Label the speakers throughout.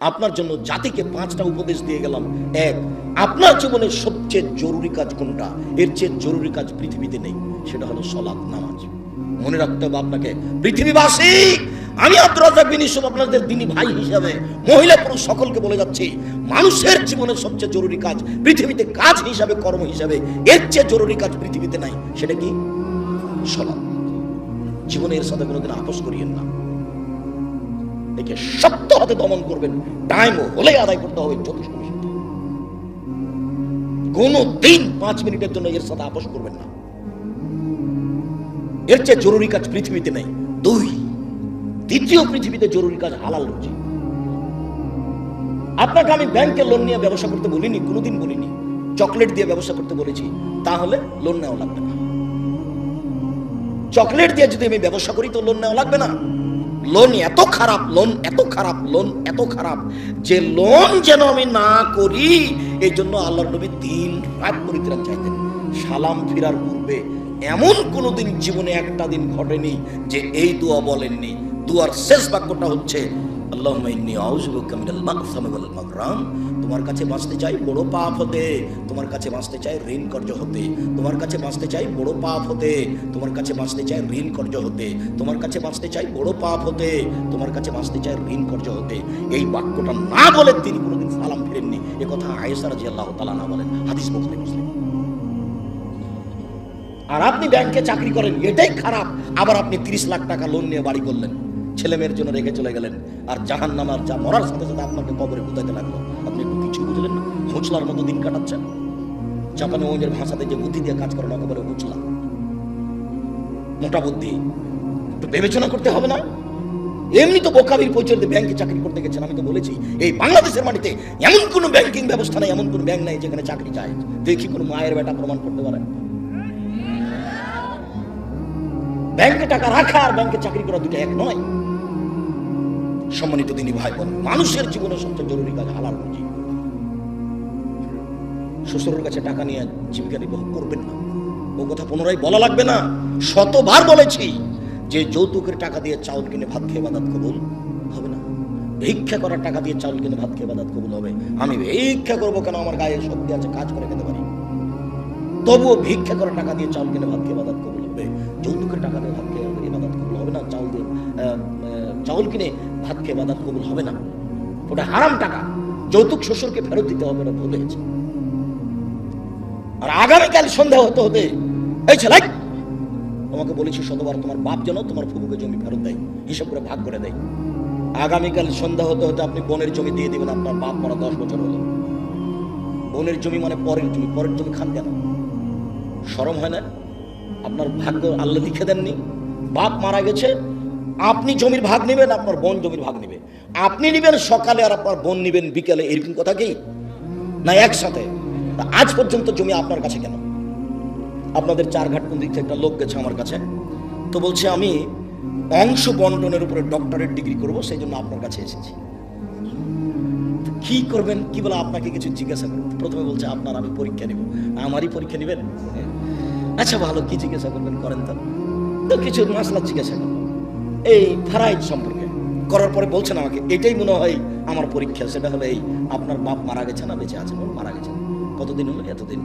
Speaker 1: আপনার জন্য জাতিকে পাঁচটা উপদেশ দিয়ে গেলাম। এক, আপনার সবচেয়ে জরুরি কাজ কোনটা? এর চেয়ে জরুরি কাজ পৃথিবীতে নেই, সেটা হলো নামাজ। মনে রাখতে হবে আপনাকে, পৃথিবীবাসী, আমি আপনাদের দিনী ভাই হিসাবে, মহিলা পুরুষ সকলকে বলে যাচ্ছি, মানুষের জীবনের সবচেয়ে জরুরি কাজ পৃথিবীতে কাজ হিসাবে, কর্ম হিসাবে, এর চেয়ে জরুরি কাজ পৃথিবীতে নাই, সেটা কি? সলাৎ। জীবনের সাথে কোনোদিন আপোষ করিয়েন না। একে শক্ত হাতে দমন করবেন। টাইম হলে আদায় করতে হবে যথেষ্ট বেশি। কোনো দিন পাঁচ মিনিটের জন্য এর সাথে আপোষ করবেন না। এর চেয়ে জরুরি কাজ পৃথিবীতে নেই। দুই, দ্বিতীয় পৃথিবীতে জরুরি কাজ হালাল রুজি। আপনাকে আমি ব্যাংকে লোন নিয়ে ব্যবসা করতে বলিনি, কোনোদিন বলিনি। চকলেট দিয়ে ব্যবসা করতে বলেছি, তাহলে লোন নেওয়া লাগবে না। চকলেট দিয়ে যদি আমি ব্যবসা করি তো লোন নেওয়া লাগবে না? লোন এত খারাপ, লোন এত খারাপ, লোন এত খারাপ, যে লোন যেন আমি না করি, এই জন্য আল্লাহ নবী দিন রাত পরিত্রাণ চাইতেন। সালাম ফিরার পূর্বে এমন কোনোদিন জীবনে একটা দিন ঘটেনি যে এই দোয়া বলেননি। দুয়ার শেষ বাক্যটা হচ্ছে মাগরাম। তোমার কাছে বাঁচতে চাই বড় পাপ হতে। তোমার কাছে বাঁচতে চাই ঋণ কর্য হতে। তোমার কাছে বাঁচতে চাই বড় পাপ হতে। তোমার কাছে বাঁচতে চাই ঋণ কর্য হতে। তোমার কাছে বাঁচতে চাই বড় পাপ হতে। তোমার কাছে বাঁচতে চাই ঋণ কর্য হতে। এই বাক্যটা না বলে তিনি কোনোদিন সালাম ফিরেননি। এ কথা আয়েশা রাদিয়াল্লাহু তাআলা না বলেন। হাদিস বুখারী, মুসলিম। আর আপনি ব্যাংকে চাকরি করেন, এটাই খারাপ। আবার আপনি তিরিশ লাখ টাকা লোন নিয়ে বাড়ি করলেন। ছেলে মেয়ের জন্য রেখে চলে গেলেন। আর জাহান নামার যা মরার সাথে সাথে আপনাকে কবরে বুঝাইতে লাগল। আপনি একটু কিছু বুঝলেন না? হুঁচলার মতো দিন কাটাচ্ছেন। জাপানে ওদের ভাষাতে যে বুদ্ধি দিয়ে কাজ করেন একেবারে হুঁচলা মোটা বুদ্ধি। একটু বিবেচনা করতে হবে না? এমনি তো বোকাবির পরিচয় ব্যাংকে চাকরি করতে গেছেন, আমি তো বলেছি। এই বাংলাদেশের মাটিতে এমন কোনো ব্যাংকিং ব্যবস্থা নেই, এমন কোনো ব্যাংক নাই যেখানে চাকরি চায় দেখি কোনো মায়ের বেটা প্রমাণ করতে পারে। ব্যাংকে টাকা রাখা আর ব্যাংকে চাকরি করা দুটো এক নয়। সম্মানিত তিনি ভাই বোন মানুষের জীবনে সবচেয়ে জরুরি কাজ হালাল রুজি শ্বশুরের কাছে টাকা নিয়ে জীবিকা নির্বাহ করবেন না। ও কথা পুনরায় বলা লাগবে না। শতবার বলেছি, যে যৌতুকের টাকা দিয়ে চাউল কিনে ভাত খেয়ে বাদাত কবুল হবে না। ভিক্ষা করার টাকা দিয়ে চাউল কিনে ভাত খেয়ে বাদাত কবুল হবে। আমি ভিক্ষা করব কেন? আমার গায়ে শক্তি আছে, কাজ করে খেতে পারি। তবুও ভিক্ষা করার টাকা দিয়ে চাউল কিনে ভাত খেয়ে বাদাত কবুল হবে। যৌতুকের টাকা দিয়ে ভাত খেয়ে বাদাত কবুল হবে না। চাউল দিয়ে চাউল কিনে ভাত বাদাত কবুল হবে না। ওটা হারাম টাকা। যৌতুক শ্বশুরকে ফেরত দিতে হবে না ভুলে গেছে আর আগামীকাল সন্ধ্যা হতে হতে এই ছেলে, তোমাকে বলেছি শতবার, তোমার বাপ যেন তোমার ফুবুকে জমি ফেরত দেয়, হিসাব করে ভাগ করে দেয়। আগামীকাল সন্ধ্যা হতে হতে আপনি বোনের জমি দিয়ে দিবেন, আপনার বাপ মারা দশ বছর হলো। বোনের জমি মানে পরের জমি পরের জমি খান কেন? সরম হয় না? আপনার ভাগ্য আল্লাহ লিখে দেননি। বাপ মারা গেছে আপনি জমির ভাগ নেবেন, আপনার বোন জমির ভাগ নেবে। আপনি নেবেন সকালে আর আপনার বোন নেবেন বিকেলে, এরকম কথা কি? না, একসাথে? আজ পর্যন্ত জমি আপনার কাছে কেন? আপনাদের চার ঘাট কোন দিক থেকে একটা লোক গেছে আমার কাছে, তো বলছে, আমি অংশ বন্টনের উপরে ডক্টরেট ডিগ্রি করব সেই জন্য আপনার কাছে এসেছি। কি করবেন? কি বলে আপনাকে কিছু জিজ্ঞাসা করব প্রথমে বলছে, আপনার আমি পরীক্ষা নেব। আমারই পরীক্ষা নেবেন? আচ্ছা ভালো, কি জিজ্ঞাসা করবেন? করেন তো। কিছু মাসলা জিজ্ঞাসা করব এই ফারাইজ সম্পর্কে। করার পরে বলছেন আমাকে, এটাই মনে হয় আমার পরীক্ষা। সেটা হলো এই, আপনার বাপ মারা গেছে না বেঁচে আছেন মারা গেছেন কতদিন হলো? এতদিন।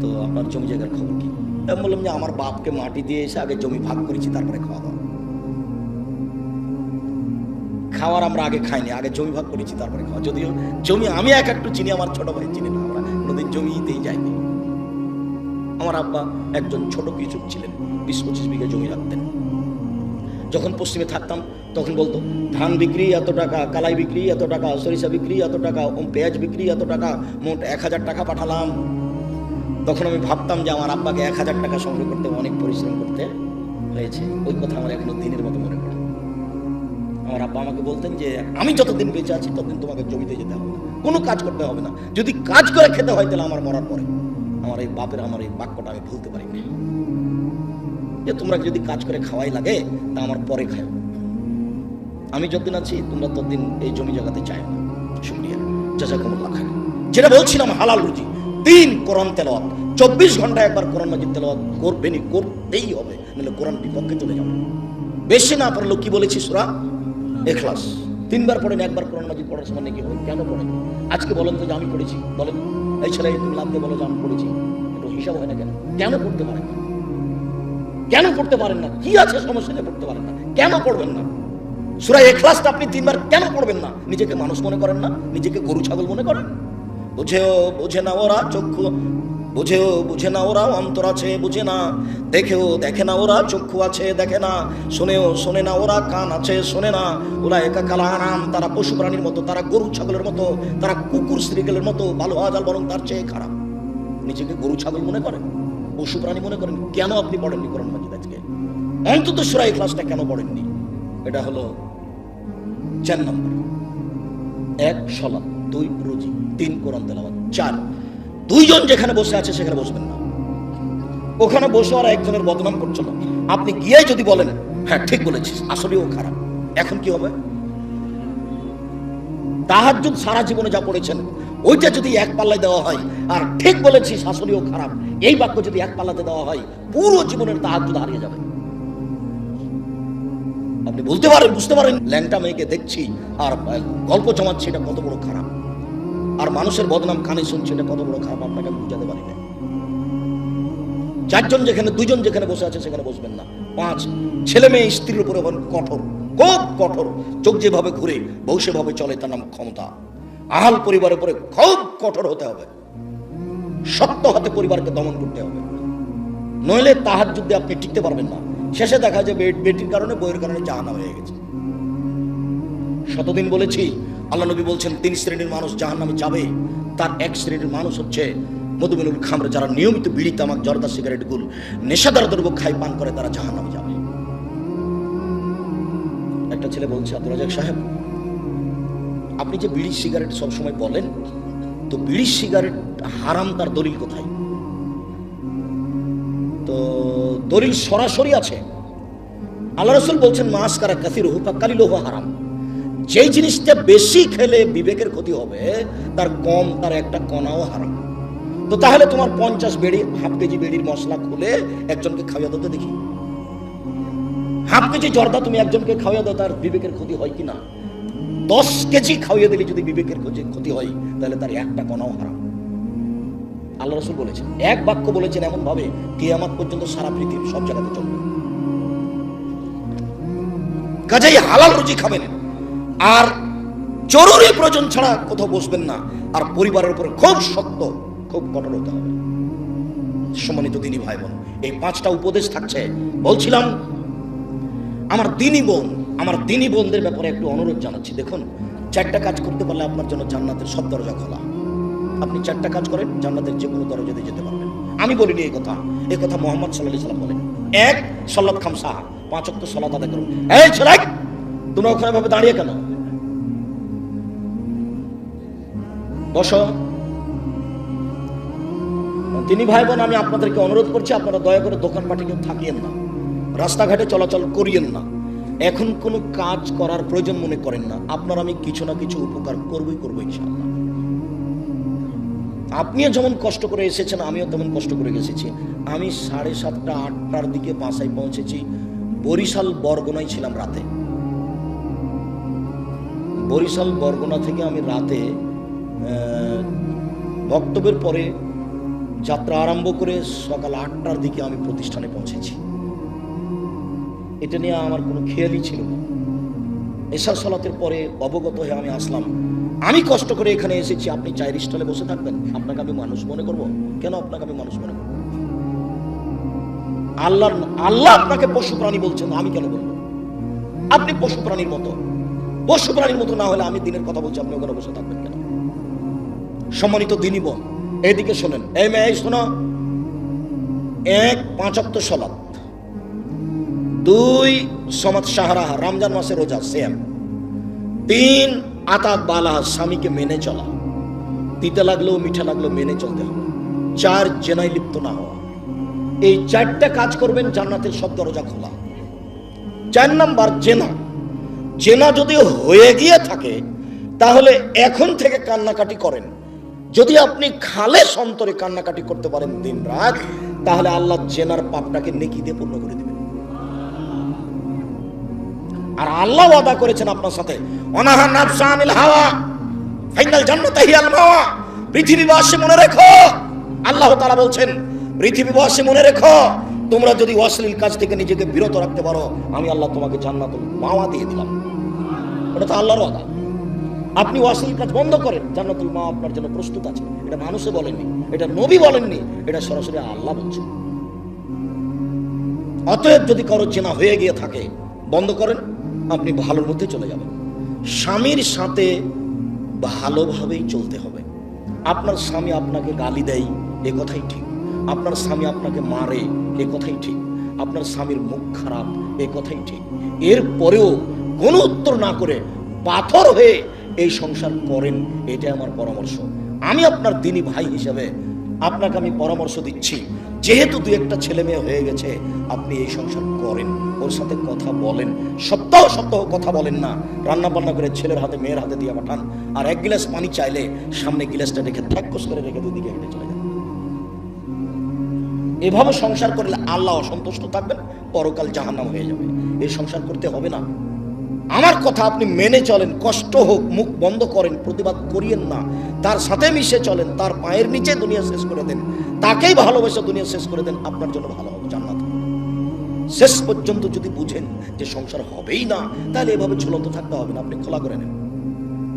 Speaker 1: তো আপনার জমি জায়গার খবর কি? আমি বললাম যে আমার বাপকে মাটি দিয়ে এসে আগে জমি ভাগ করেছি, তারপরে খাওয়া দাওয়া। খাওয়ার আমরা আগে খাইনি, আগে জমি ভাগ করেছি, তারপরে খাওয়া। যদিও জমি আমি এক একটু চিনি, আমার ছোট ভাই চিনি না আমরা। কোনোদিন জমিতেই যাইনি। আমার আব্বা একজন ছোট কৃষক ছিলেন, বিশ পঁচিশ বিঘা জমি রাখতেন। যখন পশ্চিমে থাকতাম, তখন বলতো, ধান বিক্রি এত টাকা, কালাই বিক্রি এত টাকা, সরিষা বিক্রি এত টাকা পেঁয়াজ বিক্রি এত টাকা, মোট এক হাজার টাকা পাঠালাম। তখন আমি ভাবতাম যে আমার আব্বাকে এক হাজার টাকা সংগ্রহ করতে অনেক পরিশ্রম করতে হয়েছে। ওই কথা আমার এখনও দিনের মতো মনে পড়ে। আমার আব্বা আমাকে বলতেন যে, আমি যতদিন বেঁচে আছি, ততদিন তোমাকে জমিতে যেতে হবে না। কোনো কাজ করতে হবে না। যদি কাজ করে খেতে হয়, তাহলে আমার মরার পরে। আমার এই বাপের, আমার এই বাক্যটা আমি ভুলতে পারি না যে তোমরা যদি কাজ করে খাওয়াই লাগে, তা আমার পরে খাও আমি যতদিন আছি, তোমরা ততদিন এই জমি জায়গাতে চাই না। শুক্রিয়া। জাজাকুমুল্লাহ খান যেটা বলছিলাম, হালাল রুজি। তিন কোরআন তেলাওয়াত। চব্বিশ ঘণ্টা একবার কোরআন মাজিদ তেলাওয়াত করবেনই, করতেই হবে। নাহলে কোরআন বিপক্ষে চলে যাবে। বেশি না পারলেও কি বলেছি সুরা? এখলাস। তিনবার পড়েন, একবার কোরআন মাজিদ পড়ার সময় নাকি হবে কেন পড়েন? আজকে বলেন তো যে আমি পড়েছি। বলেন, এই ছেলে, তুমি লাভ দিয়ে বলো যে আমি পড়েছি। একটু হিসাব হয় না কেন? কেন পড়তে পারেন? না কেন পড়তে পারেন না? কি আছে সমস্যা নিয়ে পড়তে পারেন না? কেন পড়বেন না? সুরাই এখলাসটা আপনি তিনবার কেন পড়বেন না? নিজেকে মানুষ মনে করেন না? নিজেকে গরু, ছাগল মনে করেন? বুঝেও, বুঝে না ওরা চক্ষু, বুঝেও, বুঝে না ওরা অন্তর আছে, বুঝে না। দেখেও, দেখে না ওরা চক্ষু আছে, দেখে না। শোনেও, শোনে না ওরা কান আছে, শোনে না। ওরা একা কালা আরাম, তারা পশু প্রাণীর মতো, তারা গরু, ছাগলের মতো, তারা কুকুর, শ্রীগেলের মতো ভালো আজাল বরং তার চেয়ে খারাপ। নিজেকে গরু, ছাগল মনে করেন? পশু প্রাণী মনে করেন, কেন আপনি পড়েননি কোরআন মাজিদ আজকে? অন্তত সুরাই ক্লাসটা কেন পড়েননি? এটা হলো চার নম্বর। এক সলাপ দুই, রুজি, তিন, কোরআন তেলাওয়াত, চার। দুইজন যেখানে বসে আছে, সেখানে বসবেন না। ওখানে বসে আর একজনের বদনাম করছিল আপনি গিয়ে যদি বলেন হ্যাঁ ঠিক বলেছিস আসলেও খারাপ। এখন কি হবে? তাহাজ্জুদ সারা জীবনে যা পড়েছেন ওইটা যদি এক পাল্লায় দেওয়া হয়, আর ঠিক বলেছিস আসলেও খারাপ, এই বাক্য যদি এক পাল্লাতে দেওয়া হয়, পুরো জীবনের তাহাজ্জুদ হারিয়ে যাবে। আপনি বলতে পারেন, বুঝতে পারেন, ল্যাংটা মেয়েকে দেখছি, আর গল্প জমাচ্ছি, এটা কত বড় খারাপ। আর মানুষের বদনাম কানে শুনছে, এটা কত বড় খারাপ, আপনাকে আমি বুঝাতে পারি না। চারজন যেখানে, দুজন যেখানে বসে আছে, সেখানে বসবেন না। পাঁচ, ছেলে মেয়ে স্ত্রীর উপরে কঠোর, খুব কঠোর। চোখ যেভাবে ঘুরে, বউ সেভাবে চলে, তার নাম ক্ষমতা। আহাল পরিবারের উপরে খুব কঠোর হতে হবে। শক্ত হাতে পরিবারকে দমন করতে হবে। নইলে তাহার যুদ্ধে আপনি টিকতে পারবেন না। শেষে দেখা যাবে বেটির কারণে বইয়ের কারণে জাহানা হয়ে গেছে। শতদিন বলেছি, আল্লাহ নবী বলছেন, তিন শ্রেণির মানুষ জাহান নামে যাবে। তার এক শ্রেণির মানুষ হচ্ছে মধুমেনুল খামরে। যারা নিয়মিত বিড়ি, তামাক, জর্দা, সিগারেট, গুল, নেশাদার দ্রব্য খাই পান করে, তারা জাহান নামে যাবে। একটা ছেলে বলছে আব্দুল রাজাক সাহেব আপনি যে বিড়ি সিগারেট সবসময় বলেন, তো বিড়ি সিগারেট হারাম তার দলিল কোথায়? তো দলিল সরাসরি আছে। আল্লাহ রসুল বলছেন মাস কারা কাসির হুফা কালিলোহ হারাম। যেই জিনিসটা বেশি খেলে বিবেকের ক্ষতি হবে, তার কম, তার একটা কণাও হারাম। তো তাহলে তোমার পঞ্চাশ বেড়ি, হাফ কেজি বেড়ির মশলা খুলে একজনকে খাওয়া দিতে দেখি। হাফ কেজি জর্দা তুমি একজনকে খাওয়া দাও, তার বিবেকের ক্ষতি হয় কিনা দশ কেজি খাওয়িয়ে দিলে যদি বিবেকের ক্ষতি- ক্ষতি হয়, তাহলে তার একটা কণাও হারাম। আল্লাহ রসুল বলেছেন, এক বাক্য বলেছেন এমন ভাবে কিয়ামাত পর্যন্ত সারা পৃথিবী সব জায়গাতে চলবে। কাজেই হালাল রুজি খাবেন। আর জরুরি প্রয়োজন ছাড়া কোথাও বসবেন না। আর পরিবারের উপর খুব শক্ত, খুব কঠোর হতে হবে। সম্মানিত দিনী ভাই বোন এই পাঁচটা উপদেশ থাকছে। বলছিলাম, আমার দিনী বোন আমার দিনী বোনদের ব্যাপারে একটু অনুরোধ জানাচ্ছি। দেখুন, চারটা কাজ করতে পারলে আপনার জন্য জান্নাতের সব দরজা খোলা। আপনি চারটা কাজ করেন, জান্নাতের যে কোনো দরজাতে যেতে পারবেন। আমি বলিনি এই কথা। এই কথা মোহাম্মদ সাল্লাহ সাল্লাম বলেন। এক সল্লাদ খাম সাহা পাঁচ অক্ট সলাত আদায় করুন। এই ছেলে তোমরা ওখানে ভাবে দাঁড়িয়ে কেন? বসো। তিনি ভাই বোন আমি আপনাদেরকে অনুরোধ করছি, আপনারা দয়া করে দোকানপাটে কেউ থাকিয়েন না। রাস্তাঘাটে চলাচল করিয়েন না। এখন কোনো কাজ করার প্রয়োজন মনে করেন না। আপনার আমি কিছু না কিছু উপকার করবই করব ইনশাআল্লাহ। আপনিও যেমন কষ্ট করে এসেছেন, আমিও তেমন কষ্ট করে এসেছি। আমি সাড়ে সাতটা, আটটার দিকে বাসায় পৌঁছেছি। বরিশাল, বরগুনায় ছিলাম রাতে। বরিশাল, বরগুনা থেকে আমি রাতে বক্তব্যের পরে যাত্রা আরম্ভ করে সকাল আটটার দিকে আমি প্রতিষ্ঠানে পৌঁছেছি। এটা নিয়ে আমার কোনো খেয়ালই ছিল না। এশার সলাতের পরে অবগত হয়ে আমি আসলাম। আমি কষ্ট করে এখানে এসেছি। আপনি চায়ের স্টলে বসে থাকবেন। আপনাকে আমি মানুষ মনে করব? কেন আপনাকে আমি মানুষ মনে করব? আল্লাহ আল্লাহ আপনাকে পশু প্রাণী বলছেন, আমি কেন বলব? আপনি পশু প্রাণীর মতো। পশু প্রাণীর মতো না হলে আমি দিনের কথা বলছি, আপনি ওখানে বসে থাকবেন কেন? সম্মানিত দিনী বোন এইদিকে শোনেন। এই মেয়ে শোনো। এক পাঁচাত্তর সলাত। দুই সমাজ সাহারা রমজান মাসের রোজা সেম তিন, আতাত বালা স্বামীকে মেনে চলা। তিতে লাগলেও মিঠা লাগলেও মেনে চলতে হবে। চার জেনাই লিপ্ত না হওয়া। এই চারটা কাজ করবেন, জান্নাতের সব দরজা খোলা। চার নাম্বার, জেনা। জেনা যদি হয়ে গিয়ে থাকে, তাহলে এখন থেকে কান্নাকাটি করেন। যদি আপনি খালে সন্তরে কান্নাকাটি করতে পারেন দিন রাত তাহলে আল্লাহ জেনার পাপটাকে নেকি দিয়ে পূর্ণ করে দিবেন। আর আল্লাহ ওয়াদা করেছেন আপনার সাথে। অনাহা নাফসা আনিল হাওয়া, ফাইনাল জান্নাত হিয়াল মাওয়া। পৃথিবীবাসী মনে রেখো। আল্লাহ তাআলা বলছেন, পৃথিবীবাসী মনে রেখো। তোমরা যদি অশ্লীল কাজ থেকে নিজেকে বিরত রাখতে পারো, আমি আল্লাহ তোমাকে জান্নাতুল মাওয়া দিয়ে দিলাম। এটা তো আল্লাহর ওয়াদা। আপনি অশ্লীল কাজ বন্ধ করেন, জান্নাতুল মা আপনার জন্য প্রস্তুত আছে। এটা মানুষে বলেননি, এটা নবী বলেননি, এটা সরাসরি আল্লাহ বলছেন অতএব যদি কারও চেনা হয়ে গিয়ে থাকে, বন্ধ করেন। আপনি ভালোর মধ্যে চলে যাবেন। স্বামীর সাথে ভালোভাবেই চলতে হবে। আপনার স্বামী আপনাকে গালি দেয়, এ কথাই ঠিক। আপনার স্বামী আপনাকে মারে, এ কথাই ঠিক। আপনার স্বামীর মুখ খারাপ, এ কথাই ঠিক। এর পরেও কোনো উত্তর না করে পাথর হয়ে এই সংসার করেন এটা আমার পরামর্শ। আমি আপনার দিনী ভাই হিসেবে আপনাকে আমি পরামর্শ দিচ্ছি। যেহেতু দু একটা ছেলে মেয়ে হয়ে গেছে, আপনি এই সংসার করেন। ওর সাথে কথা বলেন। সপ্তাহ সপ্তাহ কথা বলেন না। রান্না বান্না করে ছেলের হাতে, মেয়ের হাতে দিয়ে পাঠান। আর এক গিলাস পানি চাইলে সামনে গিলাসটা রেখে থ্যাকস করে রেখে দুদিকে হেঁটে চলে যান। এভাবে সংসার করলে আল্লাহ অসন্তুষ্ট থাকবেন, পরকাল জাহান্নাম হয়ে যাবে। এই সংসার করতে হবে না। আমার কথা আপনি মেনে চলেন, কষ্ট হোক, মুখ বন্ধ করেন, প্রতিবাদ করিয়েন না। তার সাথে মিশে চলেন, তার পায়ের নিচে দুনিয়া শেষ করে দেন। তাকেই ভালোবেসে দুনিয়া শেষ করে দেন, আপনার জন্য ভালো হবে, জান্নাত শেষ পর্যন্ত যদি বুঝেন যে সংসার হবেই না, তাহলে এভাবে ঝুলন্ত থাকতে হবে না, আপনি খোলা করে নেন।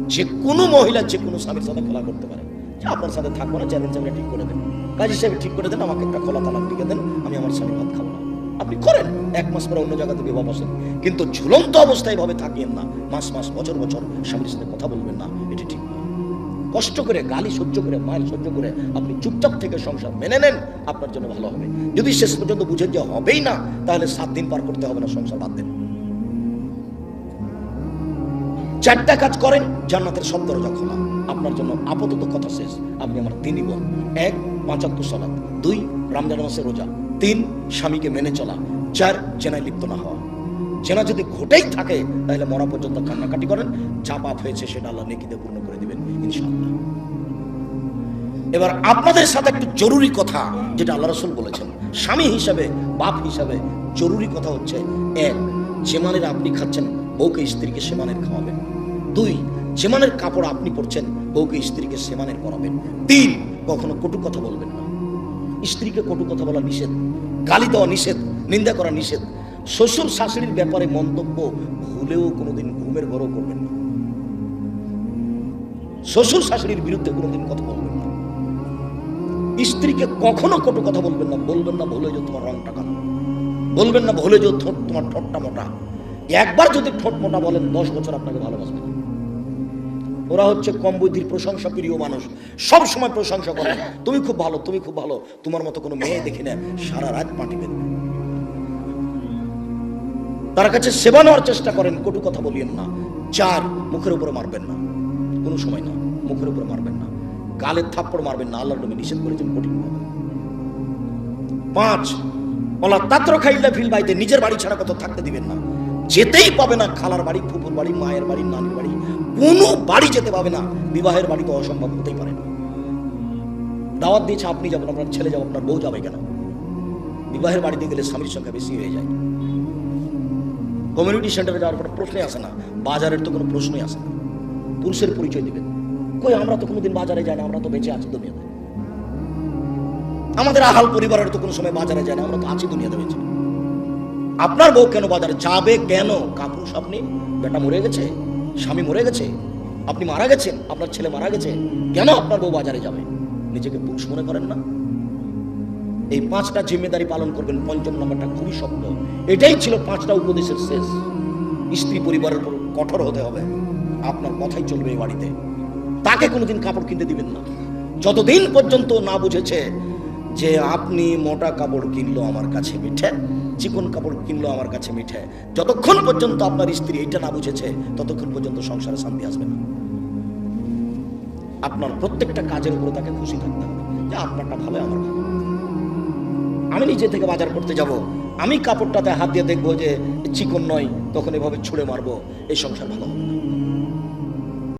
Speaker 1: যে কোনো মহিলা, যে কোনো স্বামীর সাথে খোলা করতে পারে। যে আপনার সাথে থাকব না, চ্যালেঞ্জ আমরা ঠিক করে দেন কাজ হিসেবে ঠিক করে দেন, আমাকে একটা খোলা তালাক লিখে দেন, আমি আমার স্বামী ভাত খাব না। আপনি করেন, এক মাস পরে অন্য জায়গাতে বিবাহ বসেন। কিন্তু ঝুলন্ত অবস্থায় ভাবে থাকিয়েন না। মাস মাস, বছর বছর স্বামীর সাথে কথা বলবেন না, এটি ঠিক কষ্ট করে, গালি সহ্য করে মায়ের সহ্য করে আপনি চুপচাপ থেকে সংসার মেনে নেন, আপনার জন্য ভালো হবে। যদি শেষ পর্যন্ত বুঝেন যে হবেই না, তাহলে সাত দিন পার করতে হবে না, সংসার বাদ দেন। চারটা কাজ করেন, জান্নাতের সব দরজা খোলা। আপনার জন্য আপাতত কথা শেষ। আপনি আমার তিনই বোন। এক পাঁচাত্তর সালাত। দুই, রমজান মাসে রোজা। তিন স্বামীকে মেনে চলা, চার জেনায় লিপ্ত না হওয়া। জেনা যদি ঘটেই থাকে, তাহলে মরা পর্যন্ত কান্নাকাটি করেন, যা পাপ হয়েছে সেটা আল্লাহ নেকিতে পূর্ণ করে দিবেন, ইনশাআল্লাহ। এবার আপনাদের সাথে একটু জরুরি কথা, যেটা আল্লাহ রসুল বলেছেন। স্বামী হিসাবে, বাপ হিসাবে জরুরি কথা হচ্ছে, এক যেমানের আপনি খাচ্ছেন, বউকে স্ত্রীকে সেমানের খাওয়াবেন। দুই যেমানের কাপড় আপনি পরছেন, বউকে স্ত্রীকে সেমানের পরাবেন। তিন, কখনো কটু কথা বলবেন না। স্ত্রীকে কটু কথা বলা নিষেধ, গালি দেওয়া নিষেধ, নিন্দা করা নিষেধ। শ্বশুর শাশুড়ির ব্যাপারে মন্তব্য ভুলেও কোনোদিন ঘুমের ঘরও করবেন না। শ্বশুর শাশুড়ির বিরুদ্ধে কোনোদিন কথা বলবেন না। স্ত্রীকে কখনো কটু কথা বলবেন না বলবেন না ভুলে যে তোমার রংটা কালো। বলবেন না ভুলে যে তোমার ঠোঁটটা মোটা। একবার যদি ঠোঁট মোটা বলেন, দশ বছর আপনাকে ভালোবাসবে না। ওরা হচ্ছে কম বুদ্ধির প্রশংসা প্রিয় মানুষ। সব সময় প্রশংসা করে। তুমি খুব ভালো, তুমি খুব ভালো। তোমার মতো কোনো মেয়ে দেখি না, সারা রাত মাটি তার কাছে সেবা নেওয়ার চেষ্টা করেন, কটু কথা বলিয়েন না। চার, মুখের উপরে মারবেন না। কোনো সময় না, মুখের উপরে মারবেন না। গালের থাপ্পড় মারবেন না, আল্লাহর নবী নিষেধ করেছেন, কঠিন পাঁচ, বলা তাত্র খাইলে ফিল বাইতে, নিজের বাড়ি ছাড়া কত থাকতে দিবেন না। যেতেই পাবে না, খালার বাড়ি, ফুপুর বাড়ি, মায়ের বাড়ি, নানির বাড়ি কোনো বাড়ি যেতে পাবে না। বিবাহের বাড়ি তো অসম্ভব হতেই পারে। না দাওয়াত দিয়েছে, আপনি যাবেন, আপনার ছেলে যাবে, আপনার বউ যাবে কেন? বিবাহের বাড়িতে গেলে স্বামীর সংখ্যা বেশি হয়ে যায়। কমিউনিটি সেন্টারে যাওয়ার কোনো প্রশ্নই আসে না। বাজারের তো কোনো প্রশ্নই আসে না। পুরুষের পরিচয় দিবেন। কই, আমরা তো কোনোদিন বাজারে যাই না, আমরা তো বেঁচে আছি দুনিয়াতে। আমাদের আহাল পরিবারের তো কোনো সময় বাজারে যায় না, আমরা তো আছি দুনিয়াতে বেঁচে। আপনার বউ কেন বাজারে যাবে কেন? কাপুরুষ আপনি, বেটা মরে গেছে। স্বামী মরে গেছে, আপনি মারা গেছেন, আপনার ছেলে মারা গেছে, কেন আপনার বউ বাজারে যাবে? নিজেকে পুরুষ মনে করেন না? এই পাঁচটা জিম্মেদারি পালন করবেন, পঞ্চম নম্বরটা খুবই শক্ত। এটাই ছিল পাঁচটা উপদেশের শেষ। স্ত্রী পরিবারের উপর কঠোর হতে হবে। আপনার কথাই চলবে এই বাড়িতে। তাকে কোনোদিন কাপড় কিনতে দিবেন না। যতদিন পর্যন্ত না বুঝেছে যে আপনি মোটা কাপড় কিনলো আমার কাছে মিঠে, চিকন কাপড় কিনলো আমার কাছে মিঠে। যতক্ষণ পর্যন্ত আপনার স্ত্রী এইটা না বুঝেছে, ততক্ষণ পর্যন্ত সংসারে শান্তি আসবে না। আপনার প্রত্যেকটা কাজের উপরে তাকে খুশি থাকতে হবে। যে আপনারটা ভালো, আমার আমি নিজে থেকে বাজার করতে যাব। আমি কাপড়টাতে হাত দিয়ে দেখব যে চিকন নয়, তখন এভাবে ছুঁড়ে মারবো। এই সংসার ভালো হবে